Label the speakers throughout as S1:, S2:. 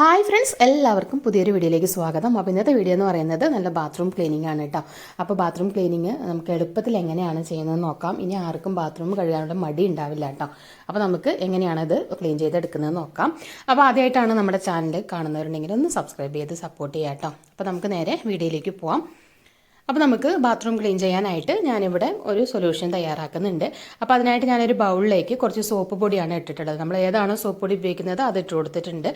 S1: Hi friends എല്ലാവർക്കും പുതിയൊരു വീഡിയോയിലേക്ക് സ്വാഗതം. അപ്പോൾ ഇന്നത്തെ വീഡിയോ എന്ന് പറയുന്നത് നല്ല ബാത്റൂം ക്ലീനിങ് ആണ് കേട്ടോ അപ്പോൾ ബാത്റൂം ക്ലീനിങ് നമുക്ക് എളുപ്പത്തിൽ എങ്ങനെയാണ് ചെയ്യുന്നത് നോക്കാം. ഇനി ആർക്കും ബാത്റൂം കഴുകാനുള്ള മടി ഉണ്ടാവില്ല കേട്ടോ അപ്പോൾ നമുക്ക് എങ്ങനെയാണ് ഇത് ക്ലീൻ ചെയ്തെടുക്കുന്നത് നോക്കാം. അപ്പോൾ ആദ്യമായിട്ടാണ് നമ്മുടെ ചാനൽ കാണുന്നവരുണ്ടെങ്കിൽ ഒന്ന് സബ്സ്ക്രൈബ് ചെയ്ത് സപ്പോർട്ട് ചെയ്യാം കേട്ടോ അപ്പോൾ നമുക്ക് നേരെ വീഡിയോയിലേക്ക് പോവാം. അപ്പോൾ നമുക്ക് ബാത്റൂം ക്ലീൻ ചെയ്യാനായിട്ട് ഞാനിവിടെ ഒരു സൊല്യൂഷൻ തയ്യാറാക്കുന്നുണ്ട്. അപ്പോൾ അതിനായിട്ട് ഞാനൊരു ബൗളിലേക്ക് കുറച്ച് സോപ്പ് പൊടിയാണ് ഇട്ടിട്ടുള്ളത്. നമ്മൾ ഏതാണോ സോപ്പ് പൊടി ഉപയോഗിക്കുന്നത് അത് ഇട്ട് കൊടുത്തിട്ടുണ്ട്.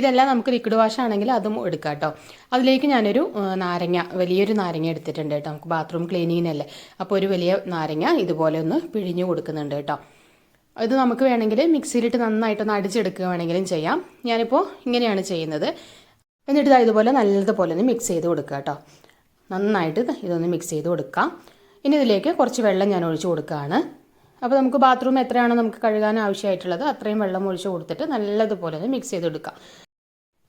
S1: ഇതെല്ലാം നമുക്ക് ലിക്വിഡ് വാഷ് ആണെങ്കിൽ അതും എടുക്കാം കേട്ടോ അതിലേക്ക് ഞാനൊരു നാരങ്ങ വലിയൊരു നാരങ്ങ എടുത്തിട്ടുണ്ട് കേട്ടോ നമുക്ക് ബാത്റൂം ക്ലീനിങ്ങിനല്ലേ അപ്പോൾ ഒരു വലിയ നാരങ്ങ ഇതുപോലെ ഒന്ന് പിഴിഞ്ഞു കൊടുക്കുന്നുണ്ട് കേട്ടോ ഇത് നമുക്ക് വേണമെങ്കിൽ മിക്സിയിലിട്ട് നന്നായിട്ടൊന്ന് അടിച്ചെടുക്കുക വേണമെങ്കിലും ചെയ്യാം. ഞാനിപ്പോൾ ഇങ്ങനെയാണ് ചെയ്യുന്നത്. എന്നിട്ട് ഇതാ ഇതുപോലെ നല്ലതുപോലെ ഒന്ന് മിക്സ് ചെയ്ത് കൊടുക്കുക കേട്ടോ നന്നായിട്ട് ഇതൊന്ന് മിക്സ് ചെയ്ത് കൊടുക്കാം. ഇനി ഇതിലേക്ക് കുറച്ച് വെള്ളം ഞാൻ ഒഴിച്ചു കൊടുക്കുകയാണ്. അപ്പോൾ നമുക്ക് ബാത്റൂം എത്രയാണോ നമുക്ക് കഴുകാൻ ആവശ്യമായിട്ടുള്ളത് അത്രയും വെള്ളം ഒഴിച്ചു കൊടുത്തിട്ട് നല്ലതുപോലെ ഒന്ന് മിക്സ് ചെയ്ത് കൊടുക്കാം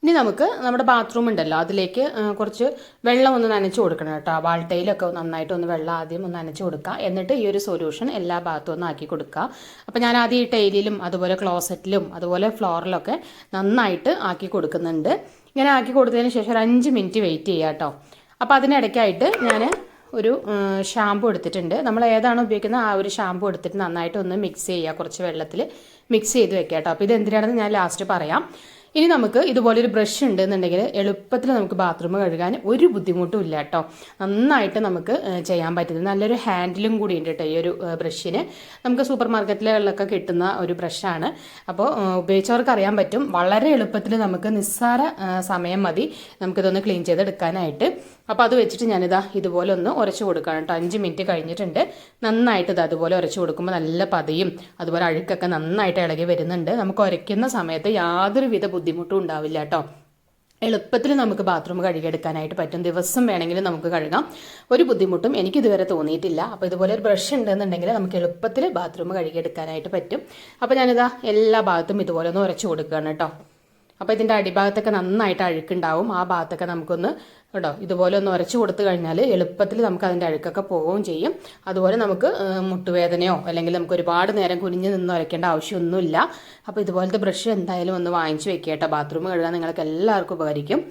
S1: ഇനി നമുക്ക് നമ്മുടെ ബാത്റൂം ഉണ്ടല്ലോ അതിലേക്ക് കുറച്ച് വെള്ളം ഒന്ന് നനച്ച് കൊടുക്കണം കേട്ടോ. വാൾട്ടയിലൊക്കെ നന്നായിട്ട് ഒന്ന് വെള്ളം ആദ്യം ഒന്ന് നനച്ച് കൊടുക്കുക എന്നിട്ട് ഈ ഒരു സൊല്യൂഷൻ എല്ലാ ഭാഗത്തും ഒന്ന് ആക്കി കൊടുക്കുക അപ്പോൾ ഞാൻ ആദ്യം ഈ ടൈലിലും അതുപോലെ ക്ലോസറ്റിലും അതുപോലെ ഫ്ലോറിലൊക്കെ നന്നായിട്ട് ആക്കി കൊടുക്കുന്നുണ്ട്. ഇങ്ങനെ ആക്കി കൊടുത്തതിന് ശേഷം ഒരു അഞ്ച് മിനിറ്റ് വെയിറ്റ് ചെയ്യാം കേട്ടോ. അപ്പോൾ അതിനിടയ്ക്കായിട്ട് ഞാൻ ഒരു ഷാമ്പു എടുത്തിട്ടുണ്ട്. നമ്മൾ ഏതാണ് ഉപയോഗിക്കുന്നത് ആ ഒരു ഷാമ്പു എടുത്തിട്ട് നന്നായിട്ട് ഒന്ന് മിക്സ് ചെയ്യുക കുറച്ച് വെള്ളത്തിൽ മിക്സ് ചെയ്ത് വെക്കുക കേട്ടോ. അപ്പോൾ ഇത് എന്തിനാണെന്ന് ഞാൻ ലാസ്റ്റ് പറയാം. ഇനി നമുക്ക് ഇതുപോലൊരു ബ്രഷ് ഉണ്ടെന്നുണ്ടെങ്കിൽ എളുപ്പത്തിൽ നമുക്ക് ബാത്റൂം കഴുകാൻ ഒരു ബുദ്ധിമുട്ടും ഇല്ല കേട്ടോ. നന്നായിട്ട് നമുക്ക് ചെയ്യാൻ പറ്റുന്നത് നല്ലൊരു ഹാൻഡിലും കൂടി ഉണ്ട് കേട്ടോ ഈ ഒരു ബ്രഷിന് നമുക്ക് സൂപ്പർ മാർക്കറ്റിലൊക്കെ കിട്ടുന്ന ഒരു ബ്രഷാണ് അപ്പോൾ ഉപയോഗിച്ചവർക്ക് അറിയാൻ പറ്റും. വളരെ എളുപ്പത്തിൽ നമുക്ക് നിസ്സാര സമയം മതി നമുക്കിതൊന്ന് ക്ലീൻ ചെയ്തെടുക്കാനായിട്ട്. അപ്പോൾ അത് വെച്ചിട്ട് ഞാനിതാ ഇതുപോലെ ഒന്ന് ഉരച്ച് കൊടുക്കുകയാണ് കേട്ടോ. അഞ്ച് മിനിറ്റ് കഴിഞ്ഞിട്ടുണ്ട്. നന്നായിട്ട് ഇത് അതുപോലെ ഉരച്ച് കൊടുക്കുമ്പോൾ നല്ല പതയും അതുപോലെ അഴുക്കൊക്കെ നന്നായിട്ട് ഇളകി വരുന്നുണ്ട്. നമുക്ക് ഉരയ്ക്കുന്ന സമയത്ത് യാതൊരുവിധ ബുദ്ധിമുട്ടും ഉണ്ടാവില്ല കേട്ടോ. എളുപ്പത്തിൽ നമുക്ക് ബാത്റൂം കഴുകിയെടുക്കാനായിട്ട് പറ്റും. ദിവസം വേണമെങ്കിലും നമുക്ക് കഴുകാം. ഒരു ബുദ്ധിമുട്ടും എനിക്ക് ഇതുവരെ തോന്നിയിട്ടില്ല. അപ്പോൾ ഇതുപോലെ ഒരു ബ്രഷ് ഉണ്ടെന്നുണ്ടെങ്കിൽ നമുക്ക് എളുപ്പത്തിൽ ബാത്റൂം കഴുകിയെടുക്കാനായിട്ട് പറ്റും. അപ്പോൾ ഞാനിതാ എല്ലാ ഭാഗത്തും ഇതുപോലെ ഒന്ന് ഉരച്ച് കൊടുക്കുകയാണ് കേട്ടോ. അപ്പോൾ ഇതിന്റെ അടിഭാഗത്തൊക്കെ നന്നായിട്ട് അഴുക്കുണ്ടാവും. ആ ഭാഗത്തൊക്കെ നമുക്കൊന്ന് കേട്ടോ ഇതുപോലെ ഒന്ന് ഉരച്ചു കൊടുത്തു കഴിഞ്ഞാൽ എളുപ്പത്തിൽ നമുക്ക് അതിന്റെ അഴുക്കൊക്കെ പോവുകയും ചെയ്യും. അതുപോലെ നമുക്ക് മുട്ടുവേദനയോ അല്ലെങ്കിൽ നമുക്ക് ഒരുപാട് നേരം കുനിഞ്ഞ് നിന്ന് ഉരയ്ക്കേണ്ട ആവശ്യമൊന്നുമില്ല. അപ്പോൾ ഇതുപോലത്തെ ബ്രഷ് എന്തായാലും ഒന്ന് വാങ്ങിച്ച് വെക്കുക കേട്ടോ. ബാത്റൂം കഴുകാൻ നിങ്ങൾക്ക് എല്ലാവർക്കും ഉപകരിക്കും.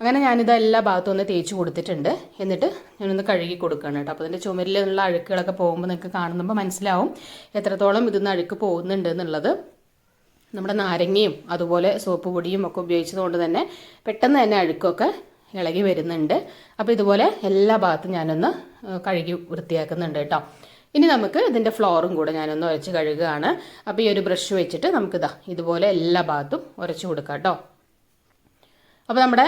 S1: അങ്ങനെ ഞാനിത് എല്ലാ ഭാഗത്തും ഒന്ന് തേച്ച് കൊടുത്തിട്ടുണ്ട്. എന്നിട്ട് ഞാനൊന്ന് കഴുകി കൊടുക്കുകയാണ് കേട്ടോ. അപ്പോൾ അതിന്റെ ചുമരിലുള്ള അഴുക്കുകളൊക്കെ പോകുമ്പോൾ നിങ്ങൾക്ക് കാണുമ്പോൾ മനസ്സിലാവും എത്രത്തോളം ഇതിന്ന് അഴുക്ക് പോകുന്നുണ്ട് എന്നുള്ളത്. നമ്മുടെ നാരങ്ങയും അതുപോലെ സോപ്പ് പൊടിയും ഒക്കെ ഉപയോഗിച്ചതുകൊണ്ട് തന്നെ പെട്ടെന്ന് തന്നെ അഴുക്കൊക്കെ ഇളകി വരുന്നുണ്ട്. അപ്പോൾ ഇതുപോലെ എല്ലാ ഭാഗത്തും ഞാനൊന്ന് കഴുകി വൃത്തിയാക്കുന്നുണ്ട് കേട്ടോ. ഇനി നമുക്ക് ഇതിന്റെ ഫ്ലോറും കൂടെ ഞാനൊന്ന് ഉരച്ച് കഴുകുകയാണ്. അപ്പോൾ ഈ ഒരു ബ്രഷ് വെച്ചിട്ട് നമുക്കിതാ ഇതുപോലെ എല്ലാ ഭാഗത്തും ഉരച്ച് കൊടുക്കാം കേട്ടോ. അപ്പോൾ നമ്മുടെ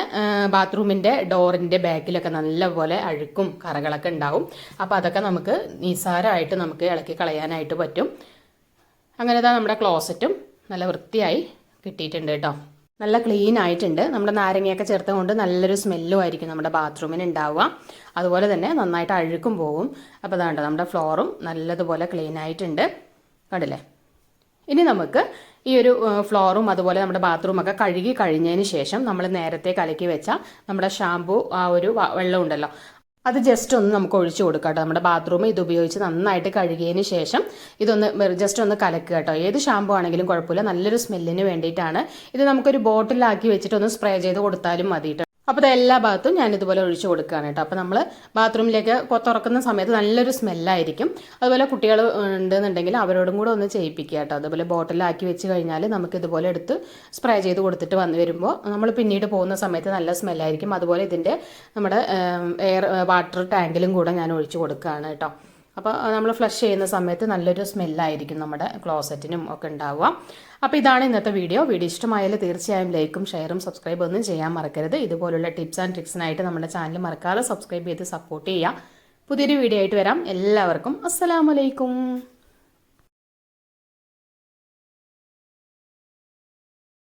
S1: ബാത്റൂമിന്റെ ഡോറിന്റെ ബാക്കിലൊക്കെ നല്ലപോലെ അഴുക്കും കറകളൊക്കെ ഉണ്ടാവും. അപ്പോൾ അതൊക്കെ നമുക്ക് നിസാരമായിട്ട് നമുക്ക് ഇളക്കി കളയാനായിട്ട് പറ്റും. അങ്ങനെ നമ്മുടെ ക്ലോസറ്റും നല്ല വൃത്തിയായി കിട്ടിയിട്ടുണ്ട് കേട്ടോ. നല്ല ക്ലീൻ ആയിട്ടുണ്ട്. നമ്മുടെ നാരങ്ങയൊക്കെ ചേർത്ത് കൊണ്ട് നല്ലൊരു സ്മെല്ലും ആയിരിക്കും നമ്മുടെ ബാത്റൂമിന് ഉണ്ടാവുക. അതുപോലെ തന്നെ നന്നായിട്ട് അഴുക്കും പോകും അപ്പോൾ അതാണ്ട് നമ്മുടെ ഫ്ലോറും നല്ലതുപോലെ ക്ലീൻ ആയിട്ടുണ്ട്. കണ്ടില്ലേ? ഇനി നമുക്ക് ഈ ഒരു ഫ്ലോറും അതുപോലെ നമ്മുടെ ബാത്റൂം ഒക്കെ കഴുകി കഴിഞ്ഞതിന് ശേഷം നമ്മൾ നേരത്തെ കലക്കി വെച്ച നമ്മുടെ ഷാമ്പു ആ ഒരു വെള്ളം ഉണ്ടല്ലോ. അത് ജസ്റ്റ് ഒന്ന് നമുക്ക് ഒഴിച്ചു കൊടുക്കാം കേട്ടോ. നമ്മുടെ ബാത്റൂം ഇത് ഉപയോഗിച്ച് നന്നായിട്ട് കഴുകിയതിന് ശേഷം ഇതൊന്ന് ജസ്റ്റ് ഒന്ന് കലക്കുക കേട്ടോ. ഏത് ഷാമ്പു ആണെങ്കിലും കുഴപ്പമില്ല. നല്ലൊരു സ്മെല്ലിന് വേണ്ടിയിട്ടാണ്. ഇത് നമുക്കൊരു ബോട്ടിലാക്കി വെച്ചിട്ട് ഒന്ന് സ്പ്രേ ചെയ്ത് കൊടുത്താലും മതി അപ്പോൾ ഇത് എല്ലാ ഭാഗത്തും ഞാൻ ഇതുപോലെ ഒഴിച്ചു കൊടുക്കുകയാണ് കേട്ടോ. അപ്പോൾ നമ്മൾ ബാത്റൂമിലേക്ക് തുറക്കുന്ന സമയത്ത് നല്ലൊരു സ്മെല്ലായിരിക്കും. അതുപോലെ കുട്ടികൾ ഉണ്ടെന്നുണ്ടെങ്കിൽ അവരോടും കൂടെ ഒന്ന് ചെയ്യിപ്പിക്കുക കേട്ടോ. അതുപോലെ ബോട്ടിലാക്കി വെച്ച് കഴിഞ്ഞാൽ നമുക്ക് ഇതുപോലെ എടുത്ത് സ്പ്രേ ചെയ്ത് കൊടുത്തിട്ട് വന്നു വരുമ്പോൾ നമ്മൾ പിന്നീട് പോകുന്ന സമയത്ത് നല്ല സ്മെല്ലായിരിക്കും. അതുപോലെ ഇതിന്റെ നമ്മുടെ എയർ വാട്ടർ ടാങ്കിലും കൂടെ ഞാൻ ഒഴിച്ചു കൊടുക്കുകയാണ് കേട്ടോ. അപ്പോൾ നമ്മൾ ഫ്ലഷ് ചെയ്യുന്ന സമയത്ത് നല്ലൊരു സ്മെല്ലായിരിക്കും നമ്മുടെ ക്ലോസറ്റിനും ഒക്കെ ഉണ്ടാവുക. അപ്പോൾ ഇതാണ് ഇന്നത്തെ വീഡിയോ വീഡിയോ ഇഷ്ടമായാൽ തീർച്ചയായും ലൈക്കും ഷെയറും സബ്സ്ക്രൈബ് ഒന്നും ചെയ്യാൻ മറക്കരുത്. ഇതുപോലുള്ള ടിപ്സ് ആൻഡ് ട്രിക്സിനായിട്ട് നമ്മുടെ ചാനൽ മറക്കാതെ സബ്സ്ക്രൈബ് ചെയ്ത് സപ്പോർട്ട് ചെയ്യുക. പുതിയൊരു വീഡിയോ ആയിട്ട് വരാം. എല്ലാവർക്കും അസ്സലാമലൈക്കും